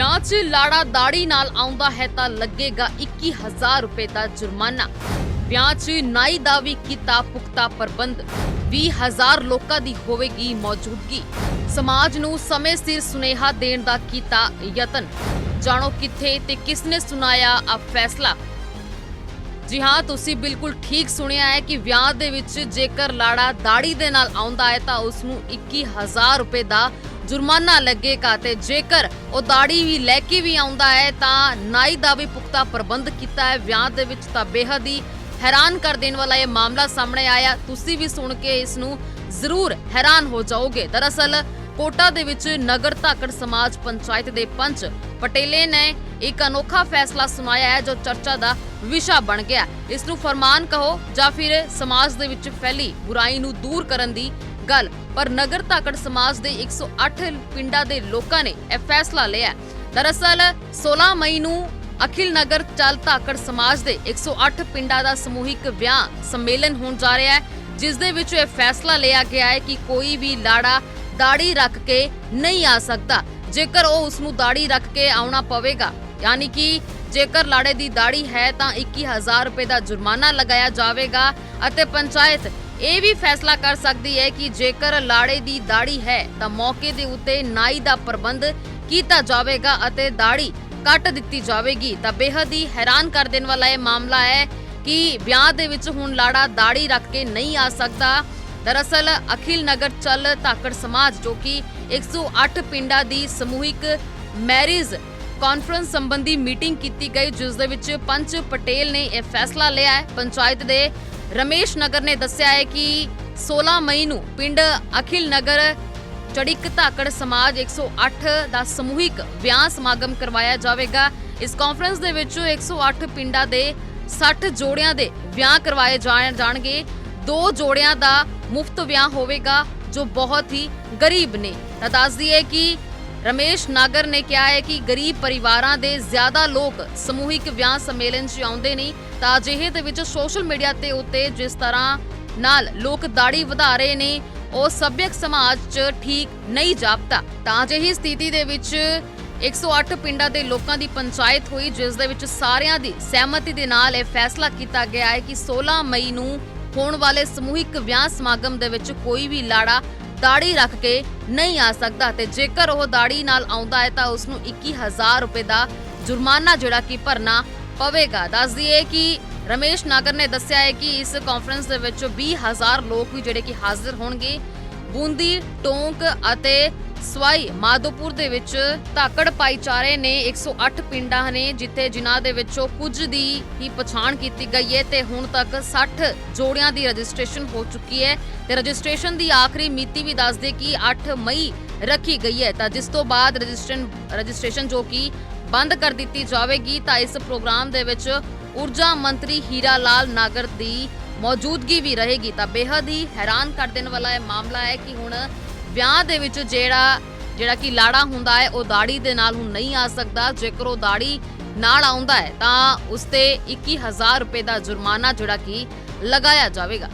ਵਿਆਹ 'ਚ ਲਾੜਾ ਦਾੜੀ ਨਾਲ ਆਉਂਦਾ ਹੈ ਤਾਂ ਲੱਗੇਗਾ 21000 ਰੁਪਏ ਦਾ ਜੁਰਮਾਨਾ। ਵਿਆਹ 'ਚ ਨਾਈ ਦਾ ਵੀ ਕੀਤਾ ਪੁਖਤਾ ਪ੍ਰਬੰਧ। 20000 ਲੋਕਾਂ ਦੀ ਹੋਵੇਗੀ ਮੌਜੂਦਗੀ। ਸਮਾਜ ਨੂੰ ਸਮੇਂ ਸਿਰ ਸੁਨੇਹਾ ਦੇਣ ਦਾ ਕੀਤਾ ਯਤਨ। ਜਾਣੋ ਕਿੱਥੇ ਤੇ ਕਿਸ ਨੇ ਸੁਣਾਇਆ ਆ ਫੈਸਲਾ। ਜੀ ਹਾਂ, ਤੁਸੀਂ ਬਿਲਕੁਲ ਠੀਕ ਸੁਣਿਆ ਹੈ ਕਿ ਵਿਆਹ ਦੇ ਵਿੱਚ ਜੇਕਰ ਲਾੜਾ ਦਾੜੀ ਦੇ ਨਾਲ ਆਉਂਦਾ ਹੈ ਤਾਂ ਉਸ ਨੂੰ 21000 ਰੁਪਏ ਦਾ ਜੁਰਮਾਨਾ ਲੱਗੇਗਾ ਤੇ ਜੇਕਰ ਉਹ ਦਾੜੀ ਵੀ ਲੈ ਕੇ ਵੀ ਆਉਂਦਾ ਹੈ ਤਾਂ ਨਾਈ ਦਾ ਵੀ ਪੁਖਤਾ ਪ੍ਰਬੰਧ ਕੀਤਾ ਹੈ। ਵਿਆਹ ਦੇ ਵਿੱਚ ਤਾਂ ਬੇਹੱਦ ਹੀ ਹੈਰਾਨ ਕਰ ਦੇਣ ਵਾਲਾ ਇਹ ਮਾਮਲਾ ਸਾਹਮਣੇ ਆਇਆ। ਤੁਸੀਂ ਵੀ ਸੁਣ ਕੇ ਇਸ ਨੂੰ ਜ਼ਰੂਰ ਹੈਰਾਨ ਹੋ ਜਾਓਗੇ। ਦਰਅਸਲ ਕੋਟਾ ਦੇ ਵਿੱਚ ਨਗਰ ਧਾਕੜ ਸਮਾਜ ਪੰਚਾਇਤ ਦੇ ਪੰਚ ਪਟੇਲੇ ਨੇ ਇੱਕ ਅਨੋਖਾ ਫੈਸਲਾ ਸੁਣਾਇਆ ਹੈ, ਜੋ ਚਰਚਾ ਦਾ ਵਿਸ਼ਾ ਬਣ ਗਿਆ ਇਸ ਨੂੰ ਫਰਮਾਨ ਕਹੋ ਜਾਂ ਫਿਰ ਸਮਾਜ ਦੇ ਵਿੱਚ ਫੈਲੀ ਬੁਰਾਈ ਨੂੰ ਦੂਰ ਕਰਨ ਦੀ ਗੱਲ ਪਰ ਨਗਰ ਧਾਕੜ ਸਮਾਜ ਦੇ 108 ਪਿੰਡਾਂ ਦੇ ਲੋਕਾਂ ਨੇ ਇਹ ਫੈਸਲਾ ਲਿਆ ਦਰਅਸਲ 16 ਮਈ ਨੂੰ ਅਖਿਲ ਨਗਰ ਚਲ ਧਾਕੜ ਸਮਾਜ ਦੇ 108 ਪਿੰਡਾਂ ਦਾ ਸਮੂਹਿਕ ਵਿਆਹ ਸੰਮੇਲਨ ਹੋਣ ਜਾ ਰਿਹਾ ਹੈ, ਜਿਸ ਦੇ ਵਿੱਚ ਇਹ ਫੈਸਲਾ ਲਿਆ ਗਿਆ ਹੈ ਕਿ ਕੋਈ ਵੀ ਲਾੜਾ ਦਾੜੀ ਰੱਖ ਕੇ ਨਹੀਂ ਆ ਸਕਦਾ। ਜੇਕਰ ਉਹ ਉਸ ਨੂੰ ਦਾੜੀ ਰੱਖ ਕੇ ਆਉਣਾ ਪਵੇਗਾ, ਯਾਨੀ ਕਿ ਜੇਕਰ ਲਾੜੇ ਦੀ ਦਾੜੀ ਹੈ ਤਾਂ 21000 ਰੁਪਏ ਦਾ ਜੁਰਮਾਨਾ ਲਗਾਇਆ ਜਾਵੇਗਾ ਅਤੇ ਪੰਚਾਇਤ ਇਹ ਵੀ ਫੈਸਲਾ ਕਰ ਸਕਦੀ ਹੈ ਕਿ ਜੇਕਰ ਲਾੜੇ ਦੀ ਦਾੜੀ ਹੈ ਤਾਂ ਮੌਕੇ ਦੇ ਉੱਤੇ ਨਾਈ ਦਾ ਪ੍ਰਬੰਧ ਕੀਤਾ ਜਾਵੇਗਾ ਅਤੇ ਦਾੜੀ ਕੱਟ ਦਿੱਤੀ ਜਾਵੇਗੀ। ਤਾਂ ਬੇਹੱਦ ਹੀ ਹੈਰਾਨ ਕਰ ਦੇਣ ਵਾਲਾ ਇਹ ਮਾਮਲਾ ਹੈ ਕਿ ਵਿਆਹ ਦੇ ਵਿੱਚ ਹੁਣ ਲਾੜਾ ਦਾੜੀ ਰੱਖ ਕੇ ਨਹੀਂ ਆ ਸਕਦਾ। ਦਰਅਸਲ ਅਖਿਲ ਨਗਰ ਚੱਲ ਧਾਕੜ ਸਮਾਜ ਜੋ ਕਿ 108 ਪਿੰਡਾਂ ਦੀ ਸਮੂਹਿਕ ਮੈਰਿਜ ਕਾਨਫਰੰਸ ਸੰਬੰਧੀ ਮੀਟਿੰਗ ਕੀਤੀ ਗਈ, ਜਿਸ ਦੇ ਵਿੱਚ ਪੰਚ ਪਟੇਲ ਨੇ ਇਹ ਫੈਸਲਾ ਲਿਆ ਹੈ। ਪੰਚਾਇਤ ਦੇ ਰਮੇਸ਼ ਨਗਰ ਨੇ ਦੱਸਿਆ ਹੈ ਕਿ 16 ਮਈ ਨੂੰ ਪਿੰਡ ਅਖਿਲ ਨਗਰ ਚੜਿਕ ਧਾਕੜ ਸਮਾਜ 108 ਦਾ ਸਮੂਹਿਕ ਵਿਆਹ ਸਮਾਗਮ ਕਰਵਾਇਆ ਜਾਵੇਗਾ। ਇਸ ਕਾਨਫਰੰਸ ਦੇ ਵਿੱਚ 108 ਪਿੰਡਾਂ ਦੇ 60 ਜੋੜਿਆਂ ਦੇ ਵਿਆਹ ਕਰਵਾਏ ਜਾਣਗੇ। ਦੋ ਜੋੜਿਆਂ ਦਾ ਮੁਫਤ ਵਿਆਹ ਹੋਵੇਗਾ, ਜੋ ਬਹੁਤ ਹੀ ਗਰੀਬ ਨੇ। ਤਾਂ ਦੱਸ ਦਈਏ ਕਿ ਰਮੇਸ਼ ਨਾਗਰ ਨੇ ਕਿਹਾ ਹੈ ਕਿ ਗਰੀਬ ਪਰਿਵਾਰਾਂ ਦੇ ਜ਼ਿਆਦਾ ਲੋਕ ਸਮੂਹਿਕ ਵਿਆਹ ਸੰਮੇਲਨ 'ਚ ਆਉਂਦੇ ਨਹੀਂ ਤਾਂ ਅਜਿਹੇ ਦੇ ਵਿੱਚ ਸੋਸ਼ਲ ਮੀਡੀਆ ਤੇ ਉੱਤੇ ਜਿਸ ਤਰ੍ਹਾਂ ਨਾਲ ਲੋਕ ਦਾੜੀ ਵਧਾ ਰਹੇ ਨੇ, ਉਹ ਸੱਭਿਅਕ ਸਮਾਜ 'ਚ ਠੀਕ ਨਹੀਂ ਜਾਪਦਾ। ਤਾਂ ਅਜਿਹੀ ਸਥਿਤੀ ਦੇ ਵਿੱਚ 108 ਪਿੰਡਾਂ ਦੇ ਲੋਕਾਂ ਦੀ ਪੰਚਾਇਤ ਹੋਈ, ਜਿਸ ਦੇ ਵਿੱਚ ਸਾਰਿਆਂ ਦੀ ਸਹਿਮਤੀ ਦੇ ਨਾਲ ਇਹ ਫੈਸਲਾ ਕੀਤਾ ਗਿਆ ਹੈ ਕਿ 16 ਮਈ ਨੂੰ ਹੋਣ ਵਾਲੇ ਸਮੂਹਿਕ ਵਿਆਹ ਸਮਾਗਮ ਦੇ ਵਿੱਚ ਕੋਈ ਵੀ ਲਾੜਾ ਦਾੜੀ ਰੱਖ ਕੇ ਨਹੀਂ ਆ ਸਕਦਾ ਤੇ ਜੇਕਰ ਉਹ ਦਾੜੀ ਨਾਲ ਆਉਂਦਾ ਹੈ ਤਾਂ ਉਸ ਨੂੰ 21000 ਰੁਪਏ ਦਾ ਜੁਰਮਾਨਾ ਜਿਹੜਾ ਕਿ ਭਰਨਾ ਪਵੇਗਾ। ਦੱਸ ਦਈਏ ਕਿ ਰਮੇਸ਼ ਨਾਗਰ ਨੇ ਦੱਸਿਆ ਹੈ ਕਿ ਇਸ ਕਾਨਫਰੰਸ ਦੇ ਵਿੱਚ 20000 ਲੋਕ ਵੀ ਜਿਹੜੇ ਕਿ ਹਾਜ਼ਰ ਹੋਣਗੇ। ਬੂੰਦੀ, ਟੋਂਕ ਅਤੇ ਸਵਾਈ ਮਾਧੋਪੁਰ ਦੇ ਵਿੱਚ ਧਾਕੜ ਭਾਈਚਾਰੇ ਨੇ। 108 ਪਿੰਡਾਂ ਨੇ ਜਿੱਥੇ ਜਿਨ੍ਹਾਂ ਦੇ ਵਿੱਚੋਂ ਕੁਝ ਦੀ ਹੀ ਪਛਾਣ ਕੀਤੀ ਗਈ ਹੈ ਤੇ ਹੁਣ ਤੱਕ 60 ਜੋੜਿਆਂ ਦੀ ਰਜਿਸਟ੍ਰੇਸ਼ਨ ਹੋ ਚੁੱਕੀ ਹੈ। ਤੇ ਰਜਿਸਟ੍ਰੇਸ਼ਨ ਦੀ ਆਖਰੀ ਮਿਤੀ ਵੀ ਦੱਸਦੇ ਕਿ 8 ਮਈ ਰੱਖੀ ਗਈ ਹੈ। ਤਾਂ ਜਿਸ ਤੋਂ ਬਾਅਦ ਰਜਿਸਟ੍ਰੇਸ਼ਨ ਰਜਿਸਟ੍ਰੇਸ਼ਨ ਜੋ ਕਿ ਬੰਦ ਕਰ ਦਿੱਤੀ ਜਾਵੇਗੀ, ਤਾਂ ਇਸ ਪ੍ਰੋਗਰਾਮ ਦੇ ਵਿੱਚ ਊਰਜਾ ਮੰਤਰੀ ਹੀਰਾ ਲਾਲ ਨਾਗਰ ਦੀ ਮੌਜੂਦਗੀ ਵੀ ਰਹੇਗੀ। ਤਾਂ ਬੇਹੱਦ ਹੀ ਹੈਰਾਨ ਕਰ ਦੇਣ ਵਾਲਾ ਇਹ ਮਾਮਲਾ ਹੈ ਕਿ ਹੁਣ ਵਿਆਹ ਦੇ ਵਿੱਚ ਜਿਹੜਾ ਜਿਹੜਾ ਕਿ ਲਾੜਾ ਹੁੰਦਾ ਹੈ, ਉਹ ਦਾੜੀ ਦੇ ਨਾਲ ਹੁਣ ਨਹੀਂ ਆ ਸਕਦਾ। ਜੇਕਰ ਉਹ ਦਾੜੀ ਨਾਲ ਆਉਂਦਾ ਹੈ, ਤਾਂ ਉਸ ਤੇ 21000 ਰੁਪਏ ਦਾ ਜੁਰਮਾਨਾ ਜਿਹੜਾ ਕਿ ਲਗਾਇਆ ਜਾਵੇਗਾ।